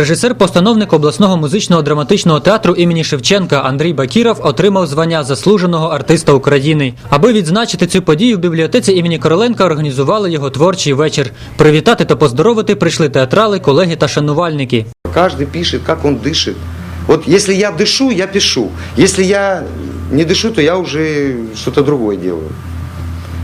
Режисер-постановник обласного музичного драматичного театру імені Шевченка Андрій Бакіров отримав звання заслуженого артиста України. Аби відзначити цю подію, в бібліотеці імені Короленка організували його творчий вечір. Привітати та поздоровити прийшли театрали, колеги та шанувальники. Каждый пишет, как он дышит. Вот если я дышу, я пишу. Если я не дышу, то я уже что-то другое делаю.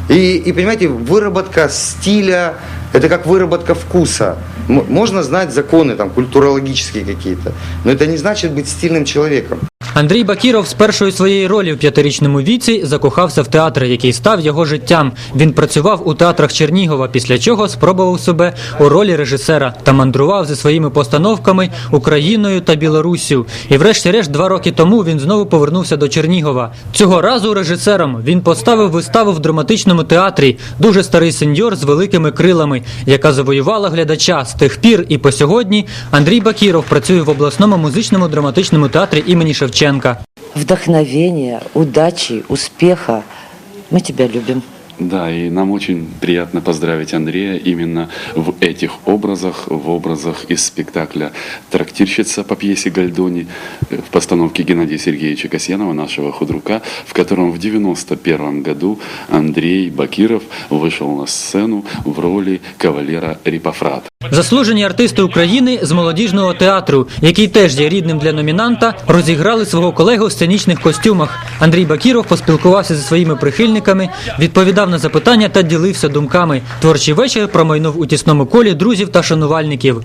И, и понимаете, выработка стиля, это как выработка вкуса. М- можно знать законы там, культурологические какие-то, но это не значит быть стильным человеком. Андрій Бакіров з першої своєї ролі в п'ятирічному віці закохався в театр, який став його життям. Він працював у театрах Чернігова, після чого спробував себе у ролі режисера та мандрував зі своїми постановками Україною та Білоруссю. І врешті-решт два роки тому він знову повернувся до Чернігова. Цього разу режисером він поставив виставу в драматичному театрі Дуже старий сеньор з великими крилами, яка завоювала глядача з тих пір і по сьогодні. Андрій Бакіров працює в обласному музичному драматичному театрі імені Шевченка. Вдохновения, удачи, успеха. Мы тебя любим. Да, и нам очень приятно поздравить Андрея именно в этих образах, в образах из спектакля «Трактирщица» по пьесе Гальдони э, в постановке Геннадия Сергеевича Касьянова, нашего худрука, в котором в 91 году Андрей Бакиров вышел на сцену в роли кавалера Рипофрата. Заслужені артисти України з молодіжного театру, який теж є рідним для номінанта, розіграли свого колегу в сценічних костюмах. Андрій Бакіров поспілкувався зі своїми прихильниками, відповідав на запитання та ділився думками. Творчий вечір промайнув у тісному колі друзів та шанувальників.